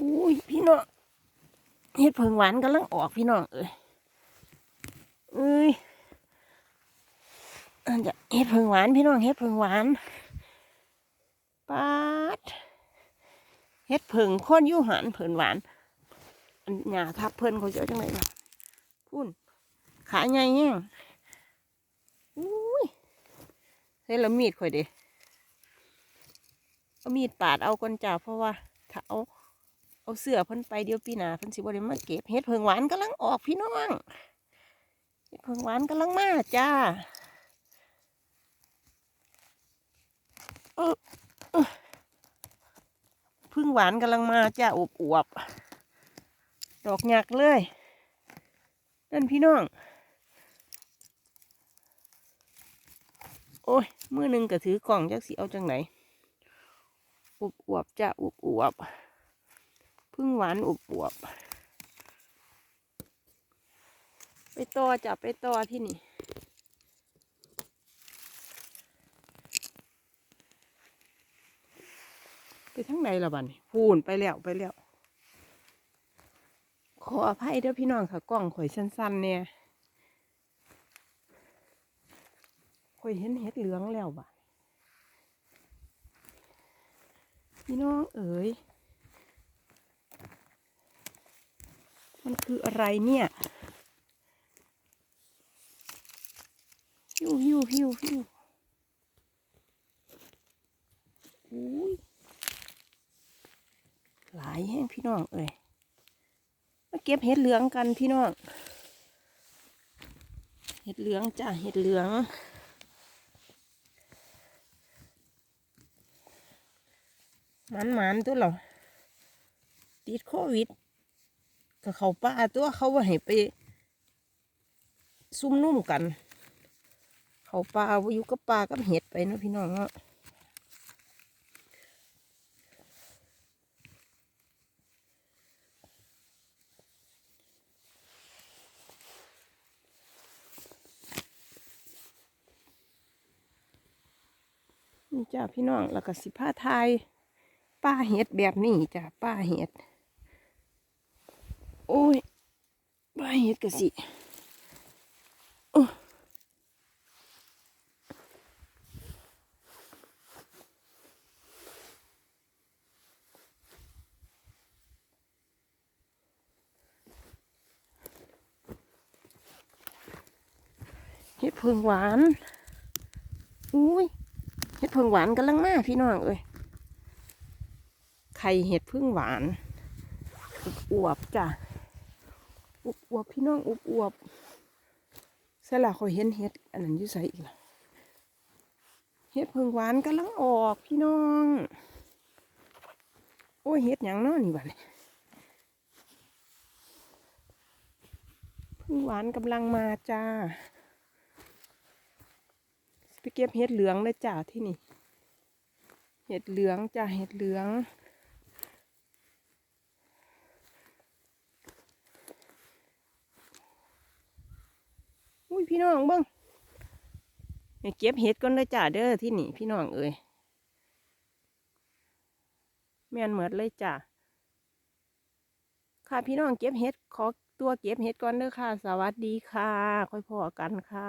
อุ้ยพี่น้องเห็ดเพิงหวานกำลังออกพี่น้องเอ้ยเอ้ยอันจะเห็ดเพิงหวานพี่น้องเห็ดเพิงหวานปาดเห็ดเพิงข้นยู่หันเพิงหวานอันหญ้าทับเพิ่นเขาจอจังไหนล่ะพุ่นขาใหญ่แห้งอุ้ยเฮ้ยแล้วมีดข่อยเด้เอามีดปาดเอาก่อนจ้าเพราะว่าถ้าเอา เอาเสื้อเพิ่นไปเดี๋ยวปีหนาเพิ่นสิบ่ได้มาเก็บเห็ดเพิงหวานกำลังออกพี่น้องเห็ดเพิงหวานกำลังมาจ้าเพึ่งหวานกำลังมาจ้าอวบอวบดอกหยักเลยนั่นพี่น้อง โอ้ยมือหนึ่งก็ถือกล่องจักสิเอาจังไหนอวบอวบจ้าอวบอวบ พึ่งหวานอุบอวบไปต่อจับไปต่อที่นี่ไปทั้งไหนละบันพูนไปแล้วไปแล้ว ขออภัยเด้อพี่น้องค่ะกล้องข่อยสั้นๆเนี่ยข่อยเห็นเห็ดเหลืองแล้วบัดพี่น้องเอ๋ย มันคืออะไรเนี่ยฮิวฮิวฮิวฮิวอุ้ยหลายแห้งพี่น้องเอ้ยมาเก็บเห็ดเหลืองกันพี่น้อง เห็ดเหลืองจ้ะเห็ดเหลืองหมันหมันๆตัวเหรอติดโควิด ก็เขาป้าตัวเขาว่าให้ไป ซุ่มนุ่มกัน เขาปลาว่าอยู่กับปลากับเห็ดไปนะพี่น้องเนาะนี่จ้าพี่น้องแล้วก็สิผ้าไทยป้าเห็ดแบบนี้จ้าป้าเห็ด โอ้ยป้าเห็ดกะสิเห็ดเพิงหวาน อุ้ย เห็ดเพิงหวานกำลังมาพี่น้องเอ้ย ไข่เห็ดพึ่งหวาน อวบจ้ะ อวบอวบพี่น้องอวบอวบเสล้วเขาเห็นเห็ด อันนั้นยู่ใส่อีกละเห็ดเพิงหวานกำลังออกพี่น้อง โอ้ยเห็ดหยังเนาะนี่บ้านี่เพึ่งหวานกำลังมาจ้าไปเก็บเห็ดเหลืองเลยจ้าที่นี่ เห็ดเหลืองจ้าเห็ดเหลือง พี่น้องเบิ้งเก็บเห็ดก่อนเลยจ้าเด้อที่นี่พี่น้องเอ้ยแม่นเหมือดเลยจ้าค่ะพี่น้องเก็บเห็ดขอตัวเก็บเห็ดก่อนเด้อค่ะ สวัสดีค่ะ ค่อยพอกันค่ะ